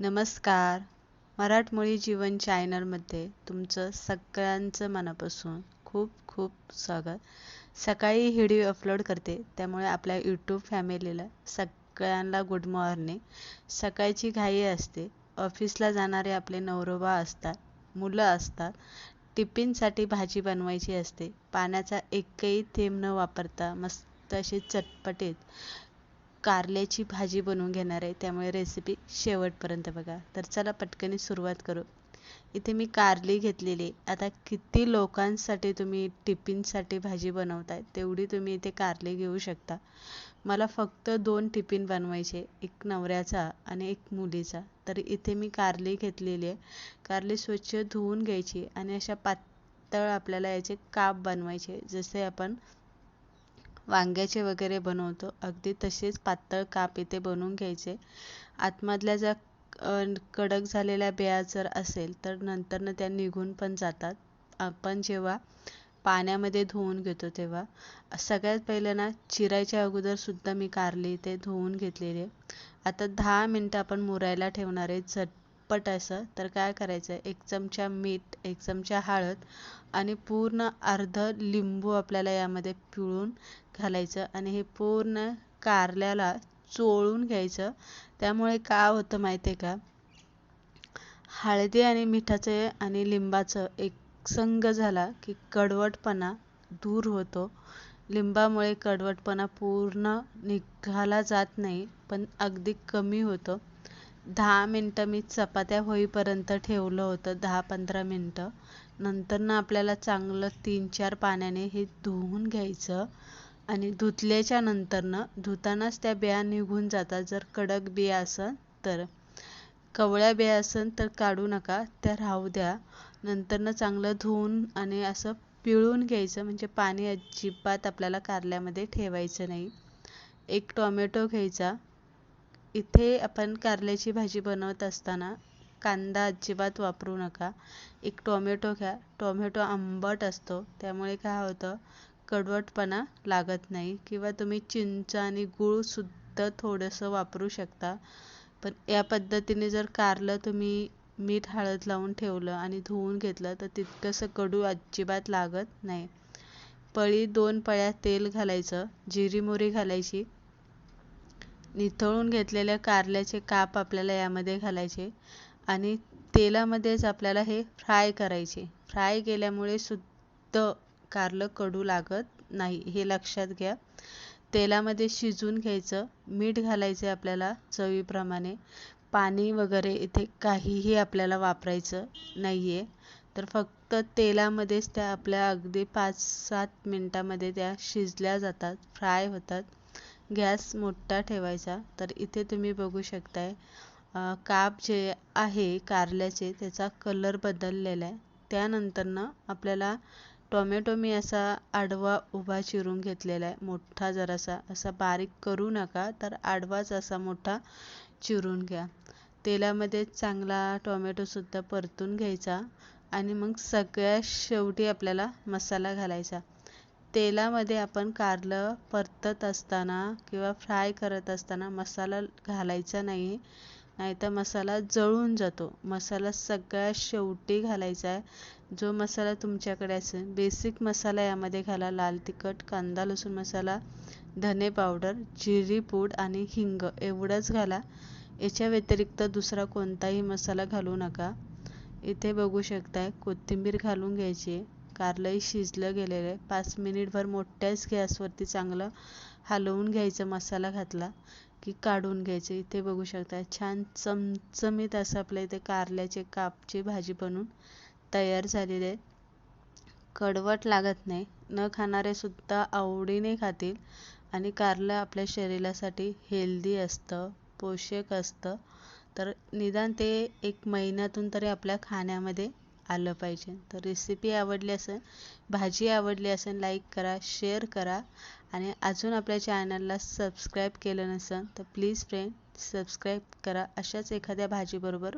नमस्कार. मराठमोळी जीवन चॅनलमध्ये तुमचं सगळ्यांचं मनापासून खूप खूप स्वागत. सकाळी व्हिडिओ अपलोड करते त्यामुळे आपल्या यूट्यूब फॅमिलीला सगळ्यांना गुड मॉर्निंग सकाळची घाई असते ऑफिसला जाणारे आपले नवरोबा असतात मुलं असतात टिफिनसाठी भाजी बनवायची असते पाण्याचा एकही थेंब न वापरता मस्त अशी चटपटीत कारल्याची भाजी बनवून घेणार आहे. त्यामुळे रेसिपी शेवटपर्यंत बघा. तर चला पटकन सुरुवात करू. इथे मी कारली घेतलेली आता किती लोकांसाठी तुम्ही टिफिनसाठी भाजी बनवताय तेवढी तुम्ही इथे कारली घेऊ शकता. मला फक्त दोन टिफिन बनवायचे एक नवऱ्याचा आणि एक मुलीचा. तर इथे मी कारली घेतलेली आहे. कारली स्वच्छ धुवून घ्यायची आणि अशा पातळ आपल्याला याचे काप बनवायचे जसे आपण वांग्याचे वगैरे बनवतो. अगदी तसेच पातळ काप इथे बनवून घ्यायचे. आतमधल्या ज्या कडक झालेल्या बिया जर असेल तर नंतरनं त्या निघून पण जातात. आपण जेव्हा पाण्यामध्ये धुवून घेतो तेव्हा. सगळ्यात पहिलं ना चिरायच्या अगोदरसुद्धा मी कारली ते धुवून घेतलेली आहे. आता दहा मिनटं आपण मुरायला ठेवणार आहे. झटपट असं तर काय करायचं? एक चमचा मीठ एक चमचा हळद आणि पूर्ण अर्ध लिंबू आपल्याला यामध्ये पिळून घालायचं आणि हे पूर्ण कारल्याला चोळून घ्यायचं. त्यामुळे काय होतं माहिती आहे का? हळदी आणि मिठाचं आणि लिंबाचं एक संग झाला की कडवटपणा दूर होतो. लिंबामुळे कडवटपणा पूर्ण निघाला जात नाही पण अगदी कमी होतं. दहा मिनटं मी चपात्या होईपर्यंत ठेवलं होतं दहा पंधरा मिनटं. नंतर आपल्याला चांगलं तीन चार पाण्याने हे धुवून घ्यायचं आणि धुतल्याच्या नंतरनं धुतानाच त्या बिया निघून जातात. जर कडक बिया असेल तर कवळ्या बिया असेल तर काढू नका त्या राहू द्या. नंतरनं चांगलं धुवून आणि असं पिळून घ्यायचं म्हणजे पाणी अजिबात आपल्याला कारल्यामध्ये ठेवायचं नाही. एक टोमॅटो घ्यायचा इथे आपण कारल्याची भाजी बनवत असताना कांदा अजिबात वापरू नका. एक टोमॅटो घ्या. टोमॅटो आंबट असतो. त्यामुळे काय होतं? कडवटपणा लागत नाही किंवा तुम्ही चिंच आणि गूळसुद्धा थोडंसं वापरू शकता. पण या पद्धतीने जर कारलं तुम्ही मीठ हळद लावून ठेवलं आणि धुवून घेतलं तर तितकंसं कडू अजिबात लागत नाही. पळी दोन पळ्या तेल घालायचं जिरी मोरी घालायची निथळून घेतलेल्या कारल्याचे काप आपल्याला यामध्ये घालायचे आणि तेलामध्येच आपल्याला हे फ्राय करायचे. फ्राय केल्यामुळे सुद्धा कारलं कडू लागत नाही. हे लक्षात घ्या. तेलामध्ये शिजून घ्यायचं. मीठ घालायचे आपल्याला चवीप्रमाणे. पाणी वगैरे इथे काहीही आपल्याला वापरायचं नाही आहे तर फक्त तेलामध्येच त्या आपल्या अगदी पाच सात मिनटामध्ये त्या शिजल्या जातात फ्राय होतात. गॅस मोठा ठेवायचा. तर इथे तुम्ही बघू शकताय काप जे आहे कारल्याचे त्याचा कलर बदललेला आहे. त्यानंतरनं आपल्याला टोमॅटो मी असा आडवा उभा चिरून घेतलेला आहे मोठा जरासा. असा बारीक करू नका तर आडवाच असा मोठा चिरून घ्या. तेलामध्ये चांगला टोमॅटोसुद्धा परतून घ्यायचा आणि मग सगळ्यात शेवटी आपल्याला मसाला घालायचा. तेलामध्ये आपण कारलं परतत असताना किंवा फ्राय करत असताना मसाला घालायचा नाही नाहीतर मसाला जळून जातो. मसाला सगळ्यात शेवटी घालायचा आहे. जो मसाला तुमच्याकडे असेल बेसिक मसाला यामध्ये घाला. लाल तिखट कांदा लसूण मसाला धने पावडर जिरी पूड आणि हिंग एवढंच घाला. याच्या व्यतिरिक्त दुसरा कोणताही मसाला घालू नका. इथे बघू शकताय कोथिंबीर घालून घ्यायची कारलंही शिजलं गेलेलं आहे. पाच मिनिटभर मोठ्याच गॅसवरती चांगलं हलवून घ्यायचं मसाला घातला की काढून घ्यायचं. इथे बघू शकता छान चमचमीत असं आपल्या इथे कारल्याचे कापची भाजी बनवून तयार झालेली आहे. कडवट लागत नाही. न खाणारे सुद्धा आवडीने खातील आणि कारलं आपल्या शरीरासाठी हेल्दी असतं पोषक असतं. तर निदान ते एक महिन्यातून तरी आपल्या खाण्यामध्ये आलं पाहिजे. तर रेसिपी आवडली असेल भाजी आवडली असेल लाईक करा शेअर करा. आणि अजून आपल्या चॅनलला सबस्क्राईब केलं नसेल तर प्लीज फ्रेंड सबस्क्राईब करा. अशाच एखाद्या भाजीबरोबर